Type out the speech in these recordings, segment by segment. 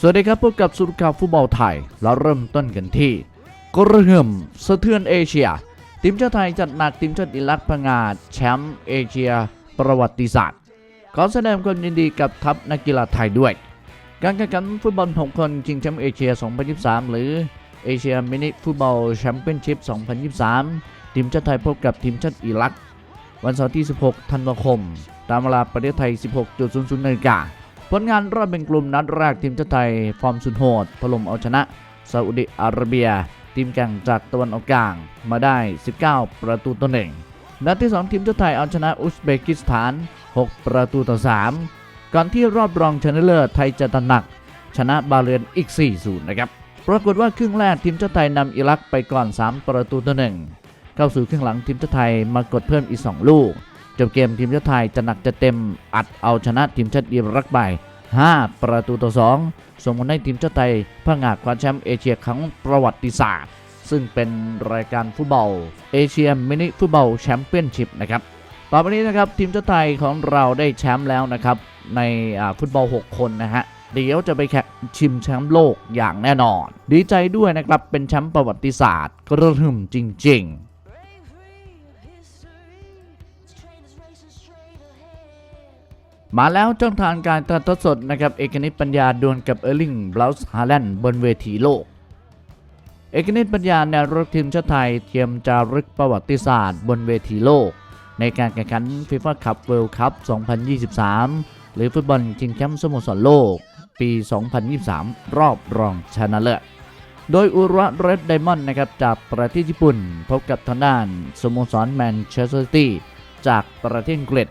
สวัสดีครับพบกับสุดข่าวฟุตบอลไทยเราเริ่มต้นกันที่กระหึ่มสะเทือนเอเชียทีมชาติไทยจัดหนักทีมชาติอิรักผงาดแชมป์เอเชีย ประวัติศาสตร์ขอแสดงความยินดีกับทัพนักกีฬาไทยด้วย การแข่งขันฟุตบอล 6 คนชิงแชมป์เอเชีย 2023 หรือเอเชียมินิฟุตบอลแชมเปี้ยนชิพ 2023 ทีมชาติไทยพบกับทีมชาติอิรัก วันเสาร์ที่ 16 ธันวาคม ตามเวลาประเทศไทย 16.00 นาฬิกา ผลงานรอบเป็นกลุ่มนัดแรกทีมชาติไทย ฟอร์มสุดโหดถล่มเอาชนะซาอุดิอาระเบีย ทีมแข่งจากตะวันออกกลางมาได้ 19 ประตูต่อหนึ่งนัดที่ 2 ทีมชาติไทยเอาชนะอุซเบกิสถาน 6 ประตูต่อ 3 ก่อนที่รอบรองชนะเลิศไทยจะตระหนัก ชนะบาเรนอีก 4-0 นะครับ ปรากฏว่าครึ่งแรกทีมชาติไทยนำอิรักไปก่อน 3 ประตูต่อหนึ่งเข้าสู่ครึ่งหลังทีมชาติไทยมากดเพิ่มอีก 2 ลูกจบเกมทีมชาติไทยจะหนักจะเต็มอัดเอาชนะทีมชาติอิรักไป 5 ประตูต่อ 2 ส่งผลให้ทีมชาติไทยผงาดคว้าแชมป์เอเชียครั้งประวัติศาสตร์ ซึ่งเป็นรายการฟุตบอลเอเชียมินิฟุตบอลแชมเปี้ยนชิพนะครับ ต่อไปนี้นะครับทีมชาติไทยของเราได้แชมป์แล้วนะครับในฟุตบอล 6 คนนะฮะเดี๋ยวจะไปแข่งชิมแชมป์โลกอย่างแน่นอน ดีใจด้วยนะครับเป็นแชมป์ประวัติศาสตร์กระหึ่มจริง ๆ มาแล้วช่องทางการถ่ายทอดสดนะครับเอกนิตปัญญาดวลกับเออร์ลิงบลาส์ฮาแลนด์บนเวทีโลก เอกนิตปัญญาแนวรุกทีมชาติไทยเตรียมจารึกประวัติศาสตร์บนเวทีโลก ในการแข่งขันฟีฟ่าคัพเวิลด์คัพ 2023 หรือฟุตบอลชิงแชมป์สโมสรโลก ปี 2023 รอบรองชนะเลิศโดยอุระเรดไดมอนด์นะครับจากประเทศญี่ปุ่น พบกับทางด้านสโมสรแมนเชสเตอร์ซิตี้จากประเทศอังกฤษ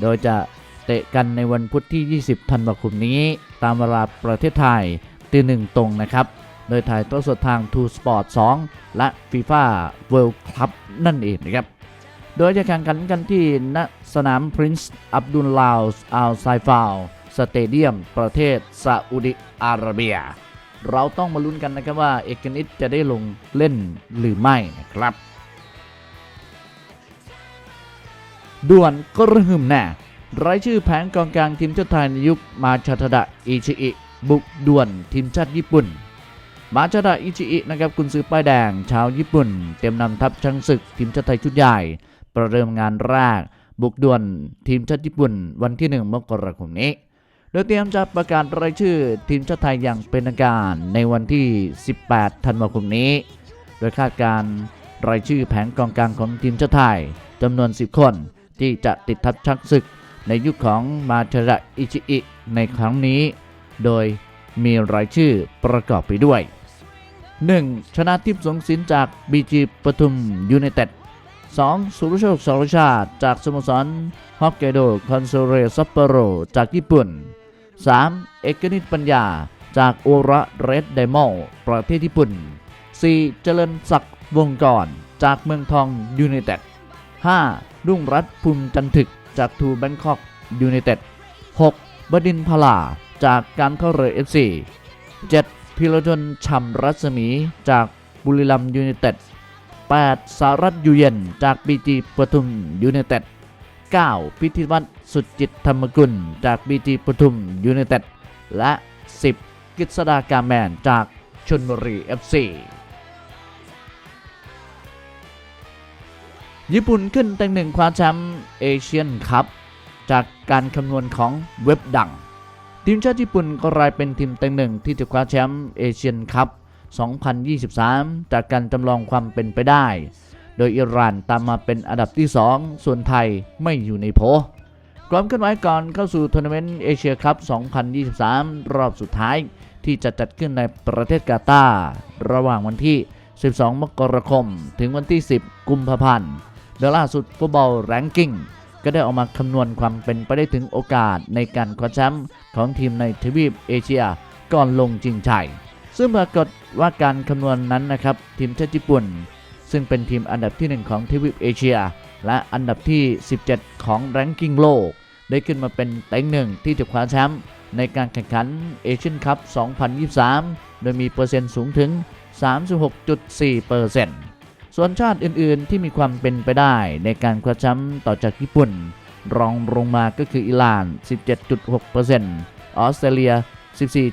โดยจะ เตะกันในวันพุธที่ 20 ธันวาคมนี้ ตามเวลาประเทศไทยตีหนึ่งตรงนะครับ โดยถ่ายทอดสดทาง2 Sport 2และ FIFA World Cup นั่นเองนะครับ โดยจะแข่งขันกันที่ณสนาม Prince Abdul Laus Al Saifal สเตเดียมประเทศซาอุดิอาระเบีย เราต้องมาลุ้นกันนะครับว่าเอกนิตจะได้ลงเล่นหรือไม่นะครับ ด่วนก็ระหึ่มแน่ รายชื่อแผงกองกลางทีมชาติไทยในยุคมาชาทดะอิชิอิบุกด่วนทีมชาติญี่ปุ่น มาชาดะอิชิอินะครับกุนซือป้ายแดงชาวญี่ปุ่น เตรียมนำทัพช้างศึกทีมชาติไทยชุดใหญ่ ประเดิมงานแรก บุกด่วนทีมชาติญี่ปุ่น วันที่ 1 มกราคมนี้ โดยเตรียมจะประกาศรายชื่อทีมชาติไทยอย่างเป็นทางการในวันที่ 18 ธันวาคมนี้ โดยคาดการ์รายชื่อแผงกองกลางของทีมชาติไทยจำนวน 10 คนที่จะติดทัพช้างศึก ในยุคของมาชาดะอิชิอิในครั้งนี้ โดยมีรายชื่อประกอบไปด้วย 1. ชนะทิพย์สงสินจากบีจีปทุมยูไนเต็ด 2. สุรโชคสรชาติ จากสโมสรฮอกไกโดคอนโซเรซัปโปโร จากญี่ปุ่น 3. เอกนิตปัญญา จากโอระเรดไดมอลประเทศญี่ปุ่น 4. เจริญศักดิ์วงกรจากเมืองทองยูไนเต็ด 5. รุ่งรัตน์ภูมิจันทึก จากทูแบงคอกยูไนเต็ด 6. บดินพลาจากการเข้าเรือเอฟซี 7. พิรดลช่ำรัศมีจากบุรีรัมยูไนเต็ด 8. สารัตยูเย็นจากบีจีปทุมยูไนเต็ด 9. พิธิวัฒน์สุดจิตธรรมกุลจากบีจีปทุมยูไนเต็ด และ 10. กฤษดากาแมนจากชนบุรีเญี่ปุ่นขึ้นต็งหนึ่งคว้าแชมป์เอเชียนคัพจากการคำนวณของเว็บดัง ทีมชาติญี่ปุ่นก็กลายเป็นทีมต็งหนึ่งที่จะคว้าแชมป์เอเชียนคัพ2023 จากการจำลองความเป็นไปได้ โดยอิหร่านตามมาเป็นอันดับที่ 2 ส่วนไทยไม่อยู่ในโผความเคลื่อนไหวก่อนเข้าสู่ทัวร์นาเมนต์เอเชียคัพ2023 รอบสุดท้ายที่จะจัดขึ้นในประเทศกาตาร์ระหว่างวันที่ 12 มกราคม ถึงวันที่ 10 กุมภาพันธ์ โดยล่าสุดฟุตบอลแรงกิ้งก็ได้ออกมาคำนวณความเป็นไปได้ถึงโอกาสในการคว้าแชมป์ของทีมในทวีปเอเชียก่อนลงจริงชัย ซึ่งปรากฏว่าการคำนวณนนั้นนะครับ ทีมชาติญี่ปุ่น ซึ่งเป็นทีมอันดับที่ 1 ของทวีปเอเชีย และอันดับที่ 17 ของแรงกิ้งโลก ได้ขึ้นมาเป็นเต็งหนึ่งที่จะคว้าแชมป์ในการแข่งขันเอเชียนคัพ 2023 โดยมีเปอร์เซ็นต์สูงถึง 36.4เปอร์เซ็นต์ ส่วนชาติอื่นๆที่มีความเป็นไปได้ในการคว้าแชมป์ต่อจากญี่ปุ่น รองลงมาก็คืออิหร่าน 17.6%ออสเตรเลีย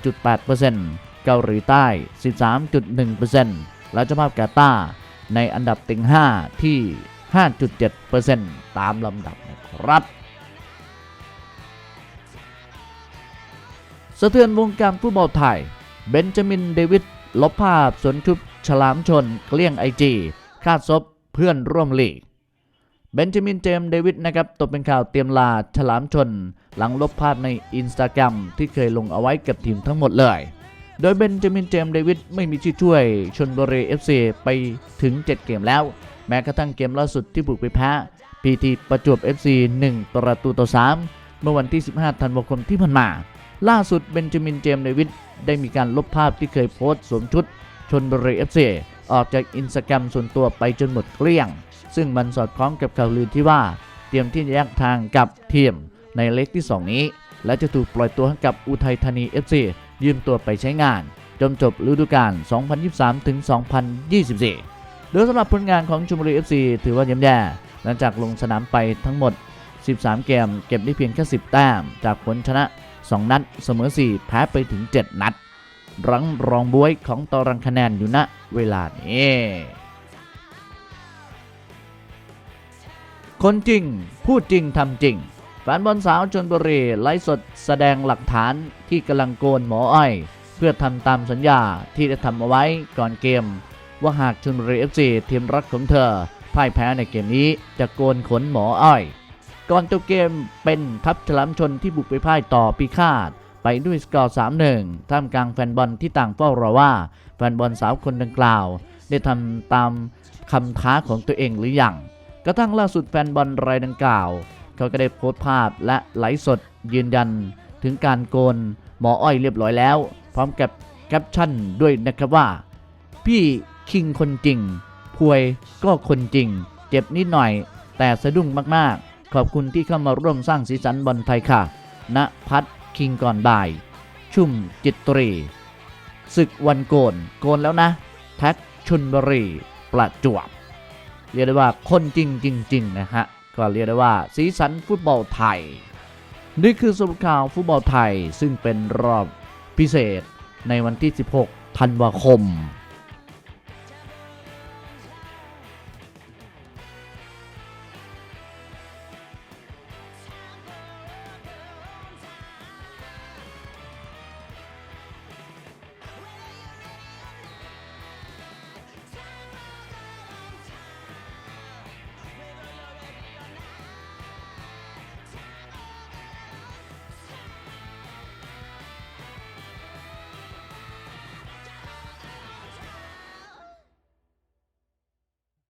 14.8%เกาหลีใต้ 13.1%และเจ้าภาพกาตาร์ในอันดับติง5 ที่ 5.7%ตามลำดับนะครับสะเทือนวงการฟุตบอลไทย เบนจามินเดวิดลบภาพสวนชุบฉลามชนเกลี้ยงไอจี คาดซบเพื่อนร่วมลีกเบนจามินเจมส์เดวิดนะครับตกเป็นข่าวเตรียมลาฉลามชน หลังลบภาพในอินสตาแกรมที่เคยลงเอาไว้กับทีมทั้งหมดเลย โดยเบนจามินเจมส์เดวิดไม่มีชื่อช่วยชนบุรีเอฟซีไปถึง 7 เกมแล้ว แม้กระทั่งเกมล่าสุดที่บุกไปแพ้พีทีประจวบ FC 1 ประตูต่อ 3 เมื่อวันที่ 15 ธันวาคมที่ผ่านมา ล่าสุดเบนจามินเจมส์เดวิดได้มีการลบภาพที่เคยโพสต์สวมชุดชนบุรีเอฟซี ออกจากอินสตาแกรมส่วนตัวไปจนหมดเกลี้ยง ซึ่งมันสอดคล้องกับข่าวลือที่ว่า เตรียมที่จะแยกทางกับเทียมในเล็กที่ 2 นี้ และจะถูกปล่อยตัวให้กับอุทัยธานี FC ยืมตัวไปใช้งาน จนจบฤดูกาล 2023ถึง2024 โดยสำหรับผลงานของชุมบุรี FC ถือว่าย่ำแย่หลังจากลงสนามไปทั้งหมด 13 เกม เก็บได้เพียงแค่ 10 แต้ม จากผลชนะ 2 นัด เสมอ 4 แพ้ไปถึง 7 นัด รังรองบวยของตารางคะแนนอยู่ณเวลานี้คนจริง พูดจริงทำจริง แฟนบอลสาวชนบุรีไลฟ์สดแสดงหลักฐานที่กำลังโกนหมออ้อย เพื่อทำตามสัญญาที่ได้ทำเอาไว้ก่อนเกม ว่าหากชนบุรีเอฟซีทีมรักของเธอพ่ายแพ้ในเกมนี้จะโกนขนหมออ้อย ก่อนจบเกมเป็นทัพฉลามชนที่บุกไปพ่ายต่อปีคาด ไปด้วยสกอร์ 3-1 ท่ามกลางแฟนบอลที่ต่างเฝ้ารอว่า แฟนบอลสาวคนดังกล่าว ได้ทำตามคำท้าของตัวเองหรือยังกระทั่งล่าสุดแฟนบอลรายดังกล่าว เขาก็ได้โพสต์ภาพและไลฟ์สดยืนยัน ถึงการโกนหมออ้อยเรียบร้อยแล้ว พร้อมกับแคปชั่นด้วยนะครับว่า พี่คิงคนจริงพวยก็คนจริง เจ็บนิดหน่อย แต่สะดุ้งมากๆ ขอบคุณที่เข้ามาร่วมสร้างสีสันบอลไทยค่ะณพัฒ คิงก่อนบ่าย ชุ่มจิตตรีศึกวันโกนโกนแล้วนะ แท็กชุนบุรีประจวบ เรียกได้ว่าคนจริงจริงๆนะฮะ ก็เรียกได้ว่าสีสันฟุตบอลไทย นี่คือสรุปข่าวฟุตบอลไทยซึ่งเป็นรอบพิเศษในวันที่ 16 ธันวาคม